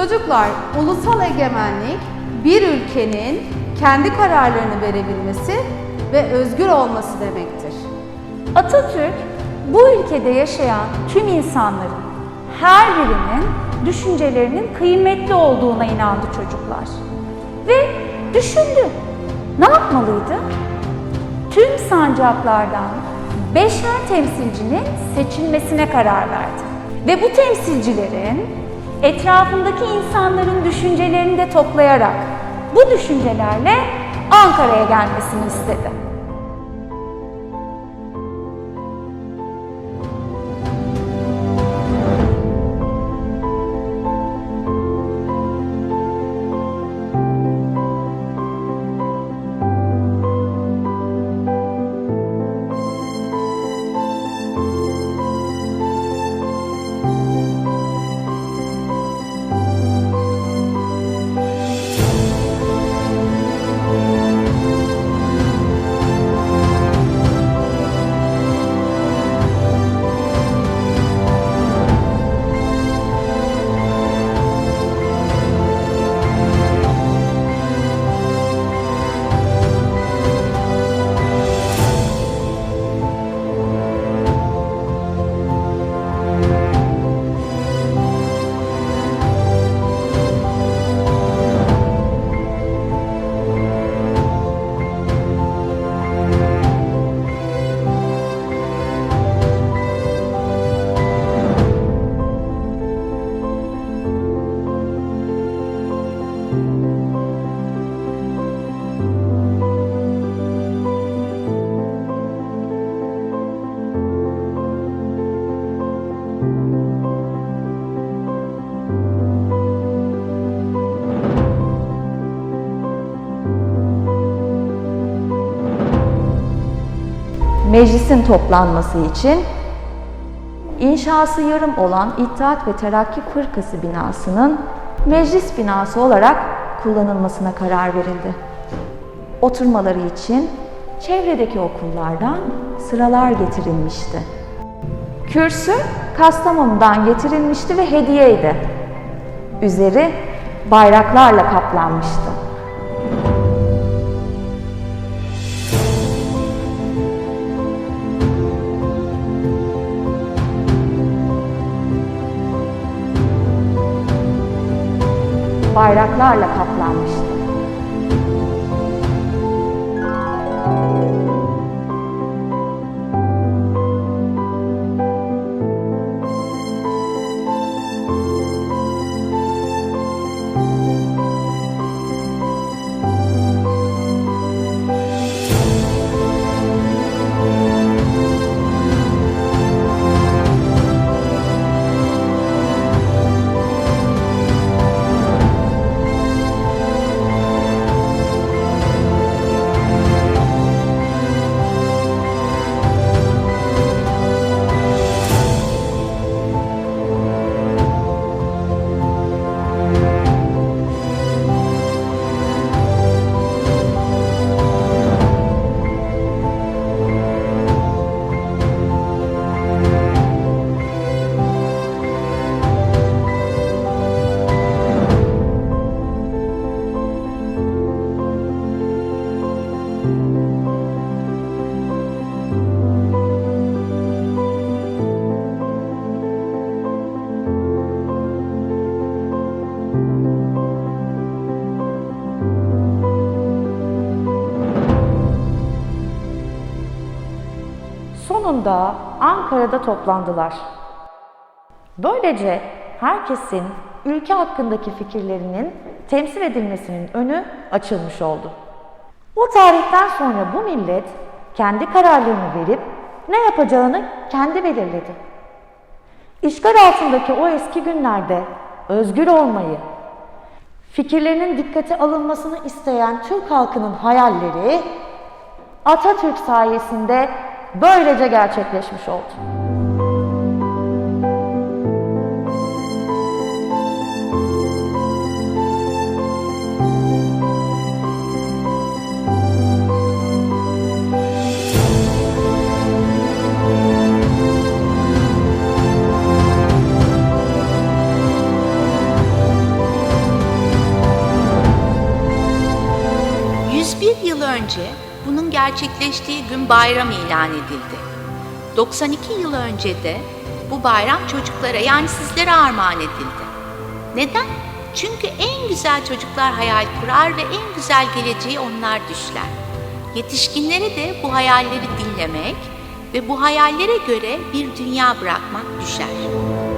Çocuklar, ulusal egemenlik bir ülkenin kendi kararlarını verebilmesi ve özgür olması demektir. Atatürk bu ülkede yaşayan tüm insanların her birinin düşüncelerinin kıymetli olduğuna inandı çocuklar. Ve düşündü. Ne yapmalıydı? Tüm sancaklardan beşer temsilcinin seçilmesine karar verdi. Ve bu temsilcilerin etrafındaki insanların düşüncelerini de toplayarak bu düşüncelerle Ankara'ya gelmesini istedi. Meclisin toplanması için inşası yarım olan İttihat ve Terakki Fırkası binasının meclis binası olarak kullanılmasına karar verildi. Oturmaları için çevredeki okullardan sıralar getirilmişti. Kürsü Kastamonu'dan getirilmişti ve hediyeydi. Üzeri bayraklarla kaplanmıştı. Bayraklarla kaplanmıştı. Sonunda Ankara'da toplandılar. Böylece herkesin ülke hakkındaki fikirlerinin temsil edilmesinin önü açılmış oldu. O tarihten sonra bu millet kendi kararlarını verip ne yapacağını kendi belirledi. İşgal altındaki o eski günlerde özgür olmayı, fikirlerinin dikkate alınmasını isteyen Türk halkının hayalleri Atatürk sayesinde böylece gerçekleşmiş oldu. önce bunun gerçekleştiği gün bayram ilan edildi. 92 yıl önce de bu bayram çocuklara yani sizlere armağan edildi. Neden? Çünkü en güzel çocuklar hayal kurar ve en güzel geleceği onlar düşler. Yetişkinlere de bu hayalleri dinlemek ve bu hayallere göre bir dünya bırakmak düşer.